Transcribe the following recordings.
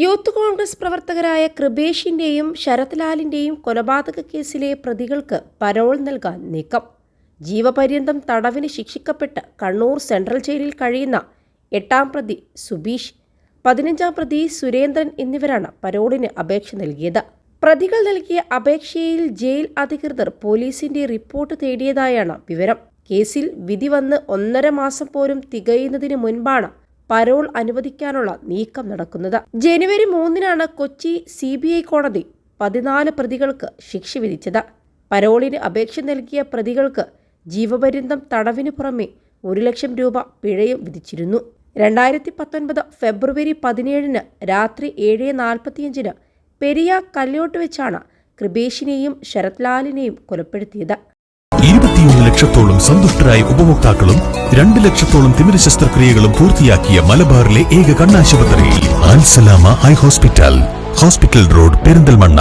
Youth Congress പ്രവർത്തകരായ കൃപേഷിന്റെയും ശരത് ലാലിന്റെയും കൊലപാതക കേസിലെ പ്രതികൾക്ക് പരോൾ നൽകാൻ നീക്കം. ജീവപര്യന്തം തടവിന് ശിക്ഷിക്കപ്പെട്ട് കണ്ണൂർ സെൻട്രൽ ജയിലിൽ കഴിയുന്ന എട്ടാം പ്രതി സുബീഷ് പതിനഞ്ചാം പ്രതി സുരേന്ദ്രൻ എന്നിവരാണ് പരോളിന് അപേക്ഷ നൽകിയത്. പ്രതികൾ നൽകിയ അപേക്ഷയിൽ ജയിൽ അധികൃതർ പോലീസിന്റെ റിപ്പോർട്ട് തേടിയതായാണ് വിവരം. കേസിൽ വിധി വന്ന് ഒന്നര മാസം പോലും തികയുന്നതിന് മുൻപാണ് പരോൾ അനുവദിക്കാനുള്ള നീക്കം നടക്കുന്നത്. ജനുവരി മൂന്നിനാണ് കൊച്ചി സി കോടതി പതിനാല് പ്രതികൾക്ക് ശിക്ഷ വിധിച്ചത്. പരോളിന് അപേക്ഷ നൽകിയ പ്രതികൾക്ക് ജീവപര്യന്തം തടവിന് പുറമെ ഒരു ലക്ഷം രൂപ പിഴയും വിധിച്ചിരുന്നു. രണ്ടായിരത്തി പത്തൊൻപത് ഫെബ്രുവരി പതിനേഴിന് രാത്രി ഏഴ് നാൽപ്പത്തിയഞ്ചിന് പെരിയ കല്യോട്ട് വെച്ചാണ് കൃപേഷിനെയും ശരത്ലാലിനെയും കൊലപ്പെടുത്തിയത്. ഇരുപത്തിയൊന്ന് ലക്ഷത്തോളം സന്തുഷ്ടരായ ഉപഭോക്താക്കളും രണ്ട് ലക്ഷത്തോളം തിമിര ശസ്ത്രക്രിയകളും പൂർത്തിയാക്കിയ മലബാറിലെ ഏക കണ്ണാശുപത്രി Al Salama eye hospital hospital road Perinthalmanna.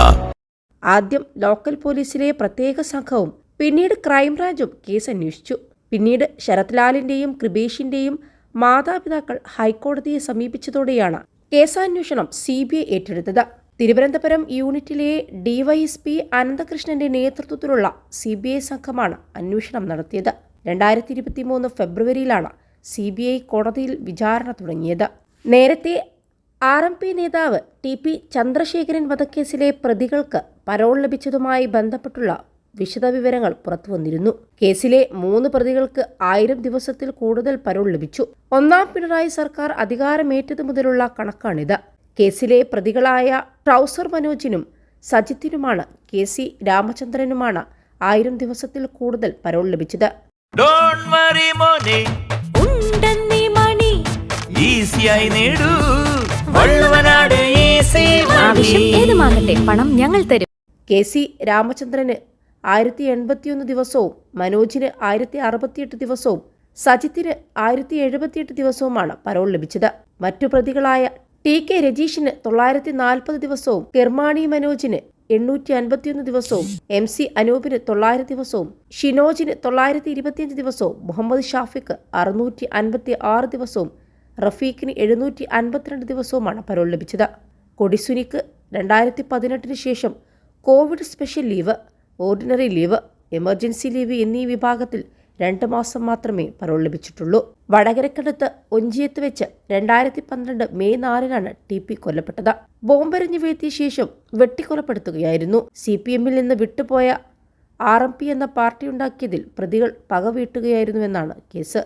ആദ്യം ലോക്കൽ പോലീസിലെ പ്രത്യേക സംഘവും പിന്നീട് ക്രൈംബ്രാഞ്ചും കേസ് അന്വേഷിച്ചു പിന്നീട് ശരത്ലാലിന്റെയും കൃപേഷിന്റെയും മാതാപിതാക്കൾ ഹൈക്കോടതിയെ സമീപിച്ചതോടെയാണ് കേസാന്വേഷണം സി ബി ഐ ഏറ്റെടുത്തത്. തിരുവനന്തപുരം യൂണിറ്റിലെ ഡിവൈഎസ്പി അനന്തകൃഷ്ണന്റെ നേതൃത്വത്തിലുള്ള സി ബി ഐ സംഘമാണ് അന്വേഷണം നടത്തിയത്. രണ്ടായിരത്തി ഇരുപത്തി മൂന്ന് ഫെബ്രുവരിയിലാണ് സി ബി ഐ കോടതിയിൽ വിചാരണ തുടങ്ങിയത്. നേരത്തെ ആർ എം പി നേതാവ് ടി പി ചന്ദ്രശേഖരൻ വധക്കേസിലെ പ്രതികൾക്ക് പരോൾ ലഭിച്ചതുമായി ബന്ധപ്പെട്ടുള്ള വിശദവിവരങ്ങൾ പുറത്തുവന്നിരുന്നു കേസിലെ മൂന്ന് പ്രതികൾക്ക് ആയിരം ദിവസത്തിൽ കൂടുതൽ പരോൾ ലഭിച്ചു. ഒന്നാം പിണറായി സർക്കാർ അധികാരമേറ്റതു മുതലുള്ള കണക്കാണിത്. കേസിലെ പ്രതികളായ ട്രൗസർ മനോജിനും സജിത്തിനുമാണ് കെ സി രാമചന്ദ്രനുമാണ് ആയിരം ദിവസത്തിൽ കൂടുതൽ പരോൾ ലഭിച്ചത്. ഡോൺ വറി മോനെ. ഉണ്ടെന്നീ മണി. ഈസിയായി നേടൂ. വള്ളുവനാട് ഈസി ആവശ്യം ഏതുമാകട്ടെ പണം ഞങ്ങൾ തരും. കെ സി രാമചന്ദ്രന് ആയിരത്തി എൺപത്തിയൊന്ന് ദിവസവും മനോജിന് ആയിരത്തി അറുപത്തിയെട്ട് ദിവസവും സജിത്തിന് ആയിരത്തി എഴുപത്തിയെട്ട് ദിവസവുമാണ് പരോൾ ലഭിച്ചത്. മറ്റു പ്രതികളായ ടി കെ രജീഷിന് തൊള്ളായിരത്തി നാൽപ്പത് ദിവസവും കിർമാണി മനോജിന് എണ്ണൂറ്റി അൻപത്തിയൊന്ന് ദിവസവും എം സി അനൂപിന് തൊള്ളായിരം ദിവസവും ഷിനോജിന് തൊള്ളായിരത്തി ഇരുപത്തിയഞ്ച് ദിവസവും മുഹമ്മദ് ഷാഫിക്ക് അറുന്നൂറ്റി അൻപത്തി ആറ് ദിവസവും റഫീഖിന് എഴുന്നൂറ്റി അൻപത്തിരണ്ട് ദിവസവുമാണ് പരോൾ ലഭിച്ചത്. കൊടിസുനിക്ക് രണ്ടായിരത്തി പതിനെട്ടിന് ശേഷം Covid special leave ordinary leave emergency leave എന്നീ വിഭാഗത്തിൽ രണ്ട് മാസം മാത്രമേ പരോൾ ലഭിച്ചിട്ടുള്ളൂ. വടകരക്കടുത്ത് ഒഞ്ചിയത്ത് വെച്ച് രണ്ടായിരത്തി പന്ത്രണ്ട് മെയ് നാലിനാണ് ടി പി കൊല്ലപ്പെട്ടത്. ബോംബെറിഞ്ഞു വീഴ്ത്തിയ ശേഷം വെട്ടിക്കൊലപ്പെടുത്തുകയായിരുന്നു. സി പി എമ്മിൽ നിന്ന് വിട്ടുപോയ ആർ എം പി എന്ന പാർട്ടി ഉണ്ടാക്കിയതിൽ പ്രതികൾ പകവീട്ടുകയായിരുന്നുവെന്നാണ് കേസ്.